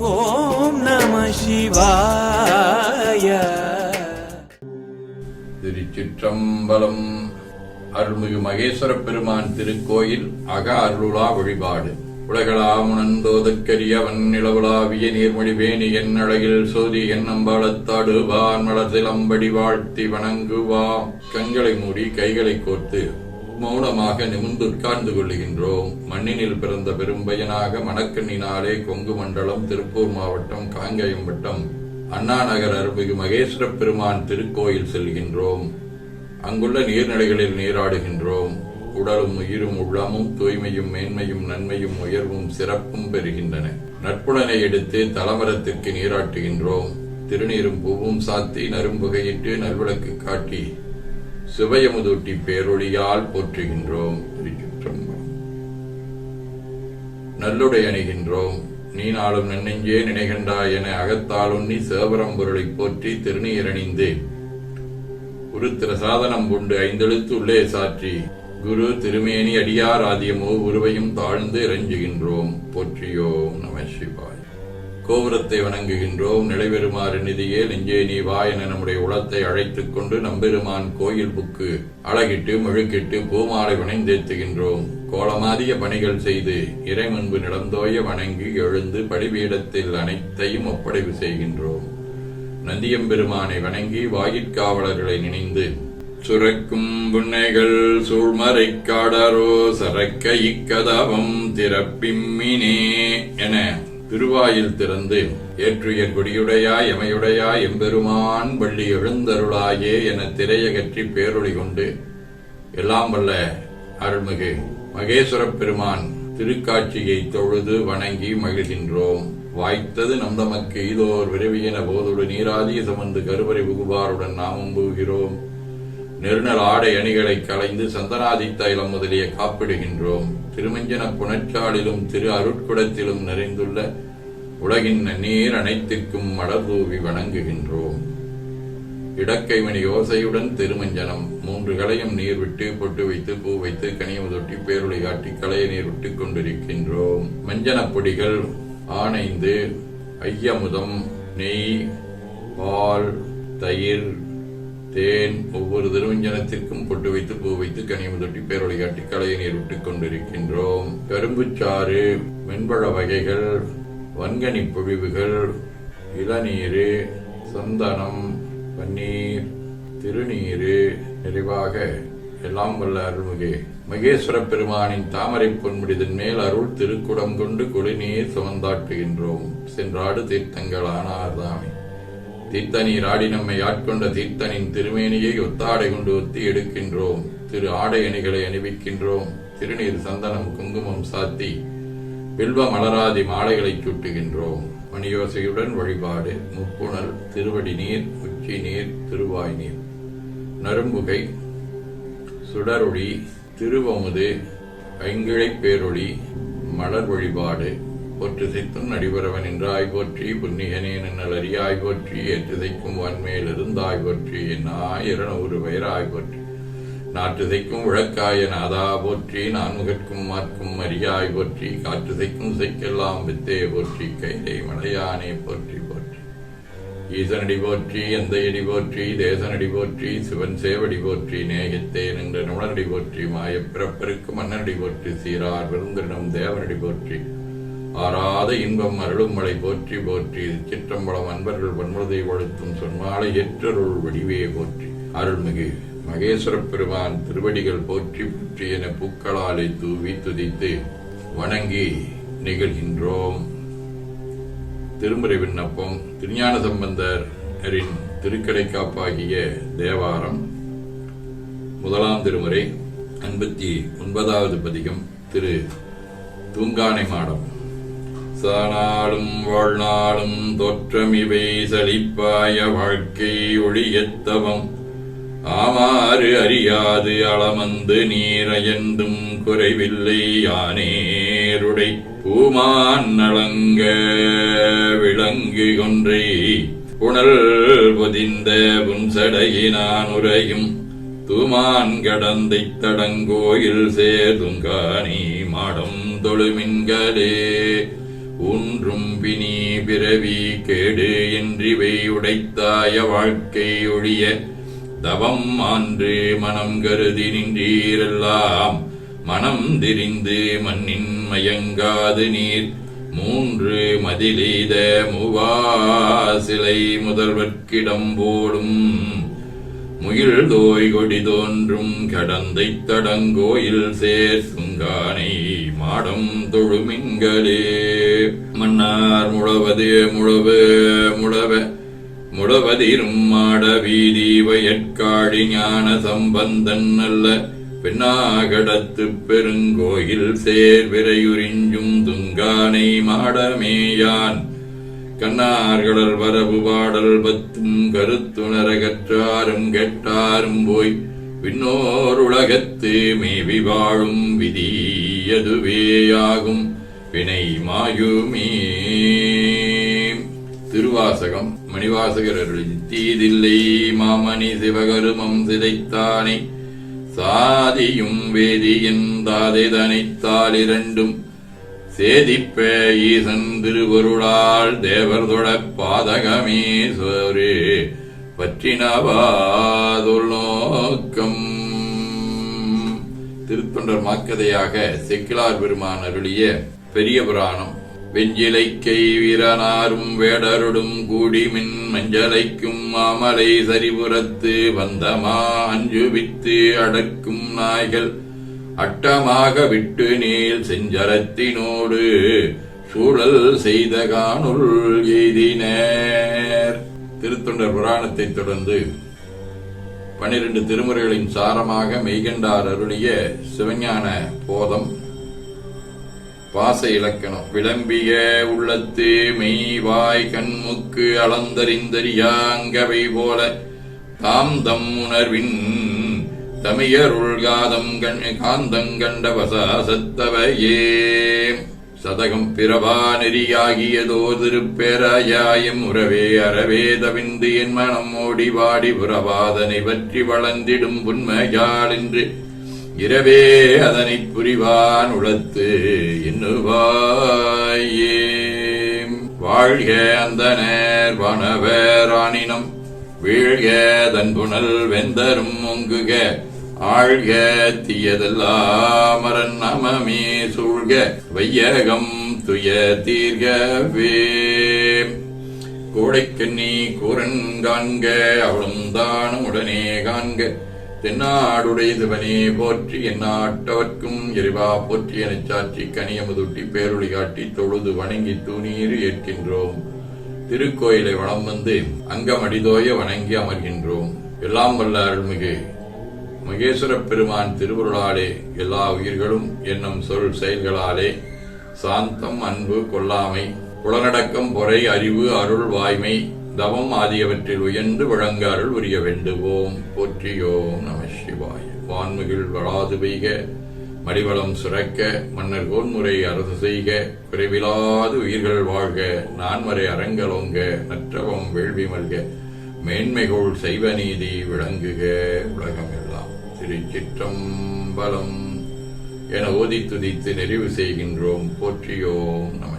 ஓம் நம சிவாய. திருச்சிற்றம்பலம். அருள்மிகு மகேஸ்வர பெருமான் திருக்கோயில் அக அருளுலா வழிபாடு. உலகளாமுணந்தோதற்கரியவன் நிலவுலாவிய நீர்மொழிவேணி என் அழகில் சோதி என் அம்பாளத்தாடு வான் மலர்சிலம்படி வாழ்த்தி வணங்குவாம். கண்களை மூடி கைகளை கோர்த்து மௌனமாக நிமிர்ந்து உட்கார்ந்து கொள்கின்றோம் மண்ணினில் பிறந்த பெரும்பயனாக மணக்கண்ணினாலே கொங்கு மண்டலம் திருப்பூர் மாவட்டம் காங்கயம் வட்டம் அண்ணா நகர் அருள்மிகு மகேஸ்வர பெருமான் திருக்கோயில் செல்கின்றோம். அங்குள்ள நீர்நிலைகளில் நீராடுகின்றோம். உடலும் உயிரும் உள்ளமும் தூய்மையும் மேன்மையும் நன்மையும் உயர்வும் சிறப்பும் பெறுகின்றன. நட்புடனை எடுத்து தலமரத்திற்கு நீராட்டுகின்றோம். திருநீரும் பூவும் சாத்தி நரும்புகையிட்டு நல்விளக்கு காட்டி சிவயமுதூட்டி பேரொழியால் போற்றுகின்றோம். திருச்சிற்றம்பலம். நல்லுடை அணிகின்றோம். நீ நாளும் நன்னெஞ்சே நினைகின்றாய் என அகத்தால் உண்ணி சேவரம் பொருளை போற்றி திருநீரணிந்து உருத்திர சாதனம் கொண்டு ஐந்தெழுத்து உள்ளே சாற்றி குரு திருமேனி அடியார் ஆதியமோ உருவையும் தாழ்ந்து இறைஞ்சுகின்றோம். போற்றியோம் நம சிவாய். கோபுரத்தை வணங்குகின்றோம். நிலைபெறுமாறு நிதியே நெஞ்சே நீ வா என நம்முடைய உளத்தை அழைத்துக் கொண்டு நம்பெருமான் கோயில் புக்கு அழகிட்டு மெழுக்கிட்டு பூமாலை வணைந்தேத்துகின்றோம். கோலமாதிய பணிகள் செய்து இறைமுன்பு நிலந்தோய வணங்கி எழுந்து படிபீடத்தில் அனைத்தையும் ஒப்படைவு செய்கின்றோம். நந்தியம்பெருமானை வணங்கி வாயிற்காவலர்களை நினைந்து சுரக்கும் புன்னைகள் சூழ்மறை காடரோ சரக்க இக்கதவம் திறப்பிம்மினே என திருவாயில் திறந்து ஏற்றுயர் கொடியுடையாய் எமையுடையாய் எம்பெருமான் வள்ளி எழுந்தருளாயே என திரையகற்றி பேரொழி கொண்டு எல்லாம் வல்ல அருள்மிகு மகேஸ்வரப் பெருமான் திருக்காட்சியை தொழுது வணங்கி மகிழ்கின்றோம். வாய்த்தது நம் தமக்கு இதோர் விரைவியன போதொடு நீராதிய சமந்து கருவறை புகுவாருடன் நாமும் புகுகிறோம் நெருநல் ஆடை அணிகளை களைந்து சந்தனாதி தைலம் முதலிய காப்பிடுகின்றோம். திருமஞ்சன புனச்சாலிலும் திரு அருட்குடத்திலும் நிறைந்துள்ள உலகின் நீர் அனைத்திற்கும் மலர்தூவி வணங்குகின்றோம். இடக்கைமணி யோசையுடன் திருமஞ்சனம். மூன்று களையும் நீர் விட்டு பொட்டு வைத்து பூ வைத்து கனியமுதொட்டி பேருளை காட்டி களைய நீர் விட்டுக் கொண்டிருக்கின்றோம். மஞ்சனப் பொடிகள் ஆனைந்து ஐயமுதம் நெய் பால் தயிர் தேன் ஒவ்வொரு திருவஞ்சனத்திற்கும் பொட்டு வைத்து பூ வைத்து கனியமுதொட்டி பேரொழி காட்டி கலையை நீர் விட்டுக் கொண்டிருக்கின்றோம். கரும்புச்சாறு மென்பழ வகைகள் வன்கனி பொழிவுகள் இளநீரு சந்தனம் பன்னீர் திருநீரு நிறைவாக எல்லாம் வல்ல அருள்மிகு மகேஸ்வர பெருமானின் தாமரை பொன்முடிதன் மேல் அருள் திருக்குடம் கொண்டு குளிநீர் சுமந்தாட்டுகின்றோம் சென்றாடு தீர்த்தங்கள் ஆனார்தாமே. தீர்த்தனீர் ஆடி நம்மை ஆட்கொண்ட தீர்த்தனின் திருமேனியை ஒத்தாடை கொண்டு ஒத்தி எடுக்கின்றோம். திரு ஆடை அணிகளை அணிவிக்கின்றோம். திருநீர் சந்தனம் குங்குமம் சாத்தி பில்வ மலராதி மாலைகளை சூட்டுகின்றோம். மணியோசையுடன் வழிபாடு முப்புணர் திருவடி நீர் உச்சி நீர் திருவாய் நீர். நரும்புகை சுடரொளி திருவமுது ஐங்கிழைப் பேரொளி மலர் வழிபாடு போற்று சித்தும் நடிபரவன் என்றாய் போற்றி புன்னிகனே நன்னல் அறியாய் போற்றி ஏற்றுதைக்கும் வன்மேல் ஆய்வோற்றி என் ஆயிரநூறு இருநூறு வயராய் போற்றி நாட்டுதைக்கும் விளக்காய நாதா போற்றி நான்முகற்கும் மார்க்கும் அரியாய் போற்றி காற்றுதைக்கும் செய்க்கெல்லாம் வித்தே போற்றி கைதை மலையானே போற்றி போற்றி. ஈசனடி போற்றி எந்தையடி போற்றி தேசனடி போற்றி சிவன் சேவடி போற்றி நேயத்தே நின்ற நுணனடி போற்றி மாயப்பிறப்பருக்கு மன்னனடி போற்றி சீரார் விருந்தினம் தேவனடி போற்றி. ஆறாத இன்பம் அருளும் மலை போற்றி போற்றி சிற்றம்பலம் அன்பர்கள் வன்முறை வழுத்தும் சொன்மாலை ஏற்றருள் வடிவே போற்றி. அருள்மிகு மகேஸ்வரப் பெருமான் திருவடிகள் போற்றி போற்றி என பூக்களாலை தூவி துதித்து வணங்கி நிகழ்கின்றோம். திருமுறை விண்ணப்பம் திருஞான சம்பந்தரின் திருக்கடைக்காப்பாகிய தேவாரம். முதலாம் திருமுறை ஐம்பத்தி ஒன்பதாவது பதிகம் திரு தூங்கானை மாடம். சானாலும் வாழ்நாடும் தோற்றம் இவை சலிப்பாய வாழ்க்கை ஒளியத்தவம் ஆமாறு அறியாது அளமந்து நீரையந்தும் குறைவில்லை யானேருடை பூமான் நலங்க விளங்கு கொன்றை. புனல் பொதிந்த புன்சடையினான் உரையும். தூமான் கடந்தை தடங்கோயில் சேர்துங்கானி மாடம் தொழுமின்களே ஊன்றும் பிணி பிறவி கேடு என்றிவை உடைத்தாய வாழ்க்கை ஒழிய தவம் ஆன்று மனம் கருதி நின்றீரெல்லாம். மனம் திரிந்து மண்ணின் மயங்காது நீர். மூன்று மதிலீத மூவா சிலை முதல்வர்க்கிடம் போடும். முகில் தோய் கொடி தோன்றும் கடந்தை தடங்கோயில் சேர் சுங்கானை மாடம் தொழுமிங்களே மன்னார் முழவதே முழவு முழவ முழவதிரும் மாட வீதி வயற்காழி ஞான சம்பந்தன் அல்ல. பெண்ணாகடத்து பெருங்கோயில் சேர் விரையுறிஞ்சும் துங்கானை மாடமேயான். கண்ணார்களர் வரவு பாடல் பத்து கருத்துணரகற்றாரும் கெட்டாரும் போய் விண்ணோர் உலகத்து மேவி வாழும் விதியதுவேயாகும் வினை மாயுமே. திருவாசகம் மணிவாசகர் அருளி தீதில்லை மாமணி சிவகருமம் சிதைத்தானே. சாதியும் வேதியின் தாதை தாதைதனைத்தால் இரண்டும் சேதிப்பே ஈசன் திருவருளால் தேவர் தொட பாதகமீஸ்வரே சோரே திருத்தொண்டர் மாக்கதையாக செக்கிலார் பெருமான் அருளிய பெரிய புராணம் வெஞ்சிலைக்கை வீரனாரும் வேடருடும் கூடி மின் மஞ்சளைக்கும் மாமலை சரிபுறத்து வந்தமா அஞ்சுவித்து அடக்கும் நாய்கள் அட்டமாக விட்டு நீள் செஞ்சரத்தினோடு சூழல் செய்த காணுள் எய்தினர். திருத்தொண்டர் புராணத்தைத் தொடர்ந்து பனிரெண்டு திருமுறைகளின் சாரமாக மெய்கண்டார் அருளிய சிவஞான போதம் பாச இலக்கணம். விளம்பிய உள்ளத்து மெய் வாய் கண்முக்கு அளந்தறிந்தறியாங்கவை போல தாம் தம் உணர்வின் தமியருள்காதம் கண் கண்டவசா வசாசத்தவையே சதகம் பிறவா நெறியாகியதோ திருப்பேராயாயம் உறவே அறவேதவிந்து என் மனம் ஓடி வாடி புறவாதனை பற்றி வளர்ந்திடும் புன்மையாள் என்று இரவே அதனைப் புரிவான் உளத்து எண்ணுவாயே. வாழ்க அந்தனர் வனவேராணினம் வீழ்க தன்புணல் வெந்தரும் ஒங்குக ஆழ்க தீயதெல்லாம் அரண் நமமே சூழ்க வையகம் துய தீர்கவே. கோடைக்கண்ணி கூரன் காண்க அவளும் தானும் உடனே காண்க. தென்னாடுடையதுவனே போற்றி எந்நாட்டவர்க்கும் எரிவா போற்றி எனச் சாற்றி கனியமுதுட்டி பேரொளி காட்டி தொழுது வணங்கி தூணீர் ஏற்கின்றோம். திருக்கோயிலை வளம் வந்து அங்கமடிதோய வணங்கி அமர்கின்றோம். எல்லாம் வல்ல அருள்மிகு. மகேஸ்வர பெருமான் திருவுருளாலே எல்லா உயிர்களும் என்னும் சொல் செயல்களாலே சாந்தம் அன்பு கொல்லாமை புலனடக்கம் பொறை அறிவு அருள் வாய்மை தவம் ஆகியவற்றில் உயர்ந்து வழங்க அருள் உரிய வேண்டுவோம். போற்றியோம் நம சிவாய. வான்மிகில் வளாது பெய்க மடிவளம் சுரக்க மன்னர் கோன்முறை அரசு செய்க குறைவிலாது உயிர்கள் வாழ்க நான்மறை அரங்கலோங்க நற்றவம் வேள்வி மல்க மேன்மைகோள் செய்வ நீதி விளங்குக உலகம் எல்லாம் திருச்சிற்றம்பலம் என ஓதி துதித்து நிறைவு செய்கின்றோம். போற்றியோம் நம